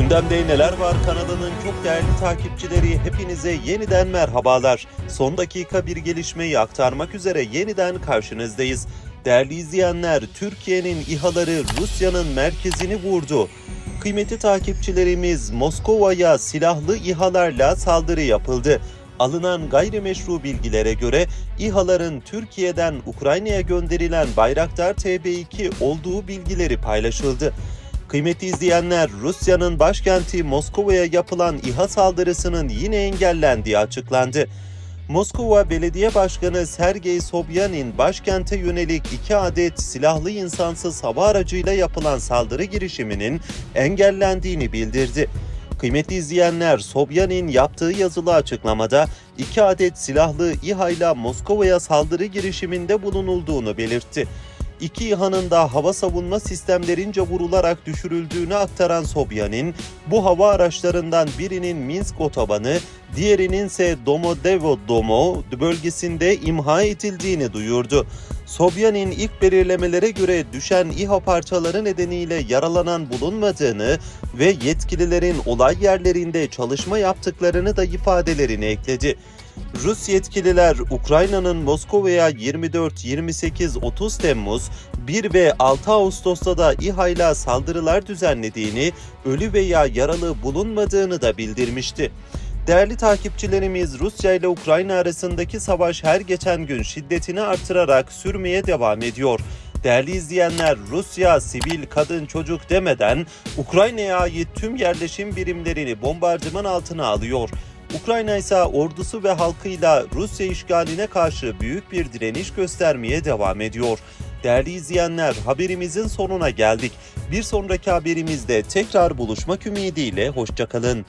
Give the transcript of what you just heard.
Gündemde neler var kanalının çok değerli takipçileri hepinize yeniden merhabalar. Son dakika bir gelişmeyi aktarmak üzere yeniden karşınızdayız. Değerli izleyenler Türkiye'nin İHA'ları Rusya'nın merkezini vurdu. Kıymetli takipçilerimiz Moskova'ya silahlı İHA'larla saldırı yapıldı. Alınan gayrimeşru bilgilere göre İHA'ların Türkiye'den Ukrayna'ya gönderilen Bayraktar TB2 olduğu bilgileri paylaşıldı. Kıymetli izleyenler, Rusya'nın başkenti Moskova'ya yapılan İHA saldırısının yine engellendiği açıklandı. Moskova Belediye Başkanı Sergey Sobyanin başkente yönelik iki adet silahlı insansız hava aracıyla yapılan saldırı girişiminin engellendiğini bildirdi. Kıymetli izleyenler, Sobyanin yaptığı yazılı açıklamada iki adet silahlı İHA ile Moskova'ya saldırı girişiminde bulunulduğunu belirtti. İki İHA'nın da hava savunma sistemlerince vurularak düşürüldüğünü aktaran Sobyanin, bu hava araçlarından birinin Minsk otobanı, diğerinin ise Domodedovo bölgesinde imha edildiğini duyurdu. Sobyanin ilk belirlemelere göre düşen İHA parçaları nedeniyle yaralanan bulunmadığını ve yetkililerin olay yerlerinde çalışma yaptıklarını da ifadelerini ekledi. Rus yetkililer Ukrayna'nın Moskova'ya 24, 28, 30 Temmuz, 1 ve 6 Ağustos'ta da İHA saldırılar düzenlediğini, ölü veya yaralı bulunmadığını da bildirmişti. Değerli takipçilerimiz Rusya ile Ukrayna arasındaki savaş her geçen gün şiddetini artırarak sürmeye devam ediyor. Değerli izleyenler Rusya sivil kadın çocuk demeden Ukrayna'ya ait tüm yerleşim birimlerini bombardıman altına alıyor. Ukrayna ise ordusu ve halkıyla Rusya işgaline karşı büyük bir direniş göstermeye devam ediyor. Değerli izleyenler haberimizin sonuna geldik. Bir sonraki haberimizde tekrar buluşmak ümidiyle hoşçakalın.